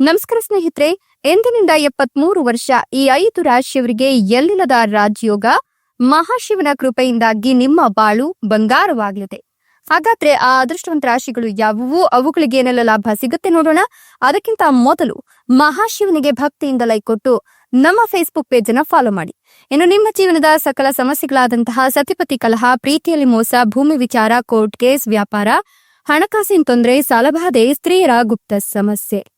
ನಮಸ್ಕಾರ ಸ್ನೇಹಿತರೆ, ಎಂದಿನಿಂದ ಎಪ್ಪತ್ಮೂರು ವರ್ಷ ಈ ಐದು ರಾಶಿಯವರಿಗೆ ಎಲ್ಲಿಲ್ಲದ ರಾಜಯೋಗ, ಮಹಾಶಿವನ ಕೃಪೆಯಿಂದಾಗಿ ನಿಮ್ಮ ಬಾಳು ಬಂಗಾರವಾಗಲಿದೆ. ಹಾಗಾದ್ರೆ ಆ ಅದೃಷ್ಟವಂತ ರಾಶಿಗಳು ಯಾವುವು? ಅವುಗಳಿಗೆ ಏನೆಲ್ಲ ಲಾಭ ಸಿಗುತ್ತೆ ನೋಡೋಣ. ಅದಕ್ಕಿಂತ ಮೊದಲು ಮಹಾಶಿವನಿಗೆ ಭಕ್ತಿಯಿಂದ ಲೈಕ್ ಕೊಟ್ಟು ನಮ್ಮ ಫೇಸ್ಬುಕ್ ಪೇಜ್ ಅನ್ನ ಫಾಲೋ ಮಾಡಿ. ಇನ್ನು ನಿಮ್ಮ ಜೀವನದ ಸಕಲ ಸಮಸ್ಯೆಗಳಾದಂತಹ ಸತಿಪತಿ ಕಲಹ, ಪ್ರೀತಿಯಲ್ಲಿ ಮೋಸ, ಭೂಮಿ ವಿಚಾರ ಕೋರ್ಟ್ ಕೇಸ್ ವ್ಯಾಪಾರ, ಹಣಕಾಸಿನ ತೊಂದರೆ, ಸಾಲಬಾಧೆ, ಸ್ತ್ರೀಯರ ಗುಪ್ತ ಸಮಸ್ಯೆ.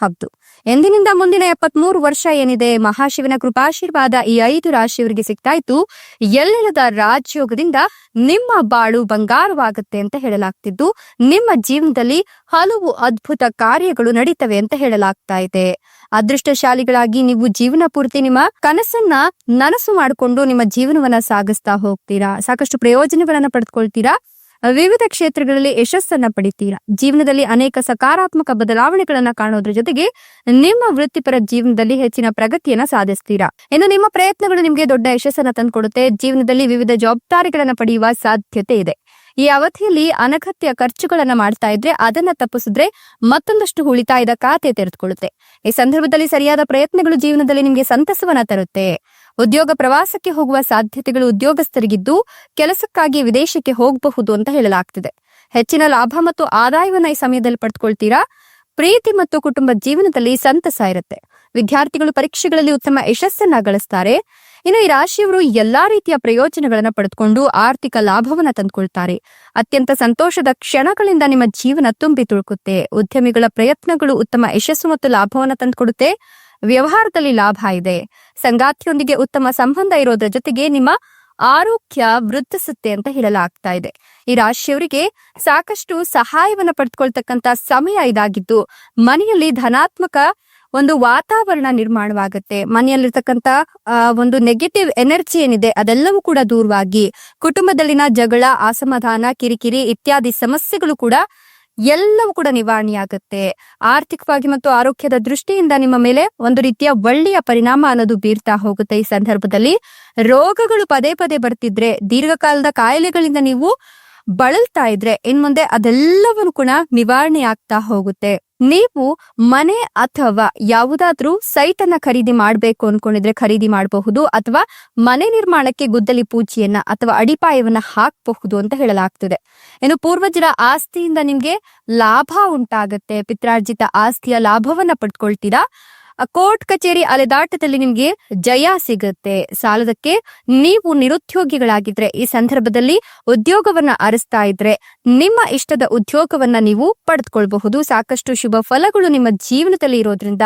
ಹೌದು ಎಂದಿನಿಂದ ಮುಂದಿನ ಎಪ್ಪತ್ಮೂರು ವರ್ಷ ಏನಿದೆ? ಮಹಾಶಿವನ ಕೃಪಾಶೀರ್ವಾದ ಈ ಐದು ರಾಶಿಯವರಿಗೆ ಸಿಗ್ತಾ ಇತ್ತು. ಎಲ್ಲೆಲ್ಲದ ರಾಜಯೋಗದಿಂದ ನಿಮ್ಮ ಬಾಳು ಬಂಗಾರವಾಗುತ್ತೆ ಅಂತ ಹೇಳಲಾಗ್ತಿದ್ದು. ನಿಮ್ಮ ಜೀವನದಲ್ಲಿ ಹಲವು ಅದ್ಭುತ ಕಾರ್ಯಗಳು ನಡೀತವೆ ಅಂತ ಹೇಳಲಾಗ್ತಾ ಇದೆ. ಅದೃಷ್ಟಶಾಲಿಗಳಾಗಿ ನೀವು ಜೀವನ ಪೂರ್ತಿ ನಿಮ್ಮ ಕನಸನ್ನ ನನಸು ಮಾಡಿಕೊಂಡು ನಿಮ್ಮ ಜೀವನವನ್ನ ಸಾಗಿಸ್ತಾ ಹೋಗ್ತೀರಾ? ಸಾಕಷ್ಟು ಪ್ರಯೋಜನಗಳನ್ನ ಪಡೆದುಕೊಳ್ತೀರಾ ವಿವಿಧ ಕ್ಷೇತ್ರಗಳಲ್ಲಿ ಯಶಸ್ಸನ್ನ ಪಡಿತೀರಾ? ಜೀವನದಲ್ಲಿ ಅನೇಕ ಸಕಾರಾತ್ಮಕ ಬದಲಾವಣೆಗಳನ್ನ ಕಾಣೋದ್ರ ಜೊತೆಗೆ ನಿಮ್ಮ ವೃತ್ತಿಪರ ಜೀವನದಲ್ಲಿ ಹೆಚ್ಚಿನ ಪ್ರಗತಿಯನ್ನ ಸಾಧಿಸ್ತೀರಾ? ಇನ್ನು ನಿಮ್ಮ ಪ್ರಯತ್ನಗಳು ನಿಮಗೆ ದೊಡ್ಡ ಯಶಸ್ಸನ್ನ ತಂದುಕೊಡುತ್ತೆ. ಜೀವನದಲ್ಲಿ ವಿವಿಧ ಜವಾಬ್ದಾರಿಗಳನ್ನ ಪಡೆಯುವ ಸಾಧ್ಯತೆ ಇದೆ. ಈ ಅವಧಿಯಲ್ಲಿ ಅನಗತ್ಯ ಖರ್ಚುಗಳನ್ನ ಮಾಡ್ತಾ ಇದ್ರೆ ಅದನ್ನ ತಪ್ಪಿಸಿದ್ರೆ ಮತ್ತೊಂದಷ್ಟು ಉಳಿತಾಯದ ಖಾತೆ ತೆರೆದುಕೊಳ್ಳುತ್ತೆ. ಈ ಸಂದರ್ಭದಲ್ಲಿ ಸರಿಯಾದ ಪ್ರಯತ್ನಗಳು ಜೀವನದಲ್ಲಿ ನಿಮಗೆ ಸಂತಸವನ್ನ ತರುತ್ತೆ. ಉದ್ಯೋಗ ಪ್ರವಾಸಕ್ಕೆ ಹೋಗುವ ಸಾಧ್ಯತೆಗಳು ಉದ್ಯೋಗಸ್ಥರಿಗಿದ್ದು ಕೆಲಸಕ್ಕಾಗಿ ವಿದೇಶಕ್ಕೆ ಹೋಗಬಹುದು ಅಂತ ಹೇಳಲಾಗ್ತಿದೆ. ಹೆಚ್ಚಿನ ಲಾಭ ಮತ್ತು ಆದಾಯವನ್ನು ಈ ಸಮಯದಲ್ಲಿ ಪಡೆದುಕೊಳ್ತೀರಾ? ಪ್ರೀತಿ ಮತ್ತು ಕುಟುಂಬ ಜೀವನದಲ್ಲಿ ಸಂತಸ ಇರುತ್ತೆ. ವಿದ್ಯಾರ್ಥಿಗಳು ಪರೀಕ್ಷೆಗಳಲ್ಲಿ ಉತ್ತಮ ಯಶಸ್ಸನ್ನ ಗಳಿಸ್ತಾರೆ. ಇನ್ನು ಈ ರಾಶಿಯವರು ಎಲ್ಲಾ ರೀತಿಯ ಪ್ರಯೋಜನಗಳನ್ನು ಪಡೆದುಕೊಂಡು ಆರ್ಥಿಕ ಲಾಭವನ್ನ ತಂದುಕೊಳ್ತಾರೆ. ಅತ್ಯಂತ ಸಂತೋಷದ ಕ್ಷಣಗಳಿಂದ ನಿಮ್ಮ ಜೀವನ ತುಂಬಿ ತುಳುಕುತ್ತೆ. ಉದ್ಯಮಿಗಳ ಪ್ರಯತ್ನಗಳು ಉತ್ತಮ ಯಶಸ್ಸು ಮತ್ತು ಲಾಭವನ್ನ ತಂದುಕೊಡುತ್ತೆ. ವ್ಯವಹಾರದಲ್ಲಿ ಲಾಭ ಇದೆ. ಸಂಗಾತಿಯೊಂದಿಗೆ ಉತ್ತಮ ಸಂಬಂಧ ಇರೋದ್ರ ಜೊತೆಗೆ ನಿಮ್ಮ ಆರೋಗ್ಯ ವೃದ್ಧಿಸುತ್ತೆ ಅಂತ ಹೇಳಲಾಗ್ತಾ ಇದೆ. ಈ ರಾಶಿಯವರಿಗೆ ಸಾಕಷ್ಟು ಸಹಾಯವನ್ನು ಪಡೆದುಕೊಳ್ತಕ್ಕಂತ ಸಮಯ ಇದಾಗಿದ್ದು, ಮನೆಯಲ್ಲಿ ಧನಾತ್ಮಕ ಒಂದು ವಾತಾವರಣ ನಿರ್ಮಾಣವಾಗುತ್ತೆ. ಮನೆಯಲ್ಲಿರ್ತಕ್ಕಂತ ಒಂದು ನೆಗೆಟಿವ್ ಎನರ್ಜಿ ಏನಿದೆ, ಅದೆಲ್ಲವೂ ಕೂಡ ದೂರವಾಗಿ ಕುಟುಂಬದಲ್ಲಿನ ಜಗಳ, ಅಸಮಾಧಾನ, ಕಿರಿಕಿರಿ ಇತ್ಯಾದಿ ಸಮಸ್ಯೆಗಳು ಕೂಡ ಎಲ್ಲವೂ ಕೂಡ ನಿವಾರಣೆಯಾಗುತ್ತೆ. ಆರ್ಥಿಕವಾಗಿ ಮತ್ತು ಆರೋಗ್ಯದ ದೃಷ್ಟಿಯಿಂದ ನಿಮ್ಮ ಮೇಲೆ ಒಂದು ರೀತಿಯ ಒಳ್ಳೆಯ ಪರಿಣಾಮ ಅನ್ನೋದು ಬೀರ್ತಾ ಹೋಗುತ್ತೆ ಈ ಸಂದರ್ಭದಲ್ಲಿ. ರೋಗಗಳು ಪದೇ ಪದೇ ಬರ್ತಿದ್ರೆ, ದೀರ್ಘಕಾಲದ ಕಾಯಿಲೆಗಳಿಂದ ನೀವು ಬಳಲ್ತಾ ಇದ್ರೆ ಇನ್ ಮುಂದೆ ಅದೆಲ್ಲವನ್ನು ಕೂಡ ನಿವಾರಣೆ ಆಗ್ತಾ ಹೋಗುತ್ತೆ. ನೀವು ಮನೆ ಅಥವಾ ಯಾವುದಾದ್ರೂ ಸೈಟ್ ಅನ್ನ ಖರೀದಿ ಮಾಡಬೇಕು ಅನ್ಕೊಂಡಿದ್ರೆ ಖರೀದಿ ಮಾಡಬಹುದು ಅಥವಾ ಮನೆ ನಿರ್ಮಾಣಕ್ಕೆ ಗುದ್ದಲಿ ಪೂಜೆಯನ್ನ ಅಥವಾ ಅಡಿಪಾಯವನ್ನ ಹಾಕಬಹುದು ಅಂತ ಹೇಳಲಾಗ್ತದೆ. ಇನ್ನು ಪೂರ್ವಜರ ಆಸ್ತಿಯಿಂದ ನಿಮ್ಗೆ ಲಾಭ ಉಂಟಾಗತ್ತೆ. ಪಿತ್ರಾರ್ಜಿತ ಆಸ್ತಿಯ ಲಾಭವನ್ನ ಪಡ್ಕೊಳ್ತೀರಾ? ಕೋರ್ಟ್ ಕಚೇರಿ ಅಲೆದಾಟದಲ್ಲಿ ನಿಮ್ಗೆ ಜಯ ಸಿಗುತ್ತೆ. ಸಾಲದಕ್ಕೆ ನೀವು ನಿರುದ್ಯೋಗಿಗಳಾಗಿದ್ರೆ ಈ ಸಂದರ್ಭದಲ್ಲಿ ಉದ್ಯೋಗವನ್ನ ಅರಸ್ತಾ ಇದ್ರೆ ನಿಮ್ಮ ಇಷ್ಟದ ಉದ್ಯೋಗವನ್ನ ನೀವು ಪಡೆದುಕೊಳ್ಬಹುದು. ಸಾಕಷ್ಟು ಶುಭ ಫಲಗಳು ನಿಮ್ಮ ಜೀವನದಲ್ಲಿ ಇರೋದ್ರಿಂದ.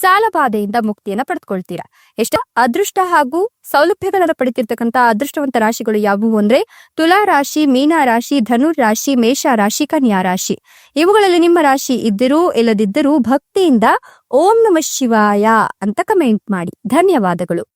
ಸಾಲಬಾಧೆಯಿಂದ ಮುಕ್ತಿಯನ್ನ ಪಡೆದುಕೊಳ್ತೀರಾ? ಎಷ್ಟ? ಅದೃಷ್ಟ ಹಾಗೂ ಸೌಲಭ್ಯಗಳನ್ನ ಪಡೆದಿರ್ತಕ್ಕಂತ ಅದೃಷ್ಟವಂತ ರಾಶಿಗಳು ಯಾವುವು ಅಂದ್ರೆ ತುಲಾ ರಾಶಿ, ಮೀನಾ ರಾಶಿ ಧನುರ್ ರಾಶಿ, ಮೇಷ ರಾಶಿ, ಕನ್ಯಾ ರಾಶಿ. ಇವುಗಳಲ್ಲಿ ನಿಮ್ಮ ರಾಶಿ ಇದ್ದರೂ, ಇಲ್ಲದಿದ್ದರೂ ಭಕ್ತಿಯಿಂದ ಓಂ ನಮ ಶಿವಾಯ ಅಂತ ಕಮೆಂಟ್ ಮಾಡಿ. ಧನ್ಯವಾದಗಳು.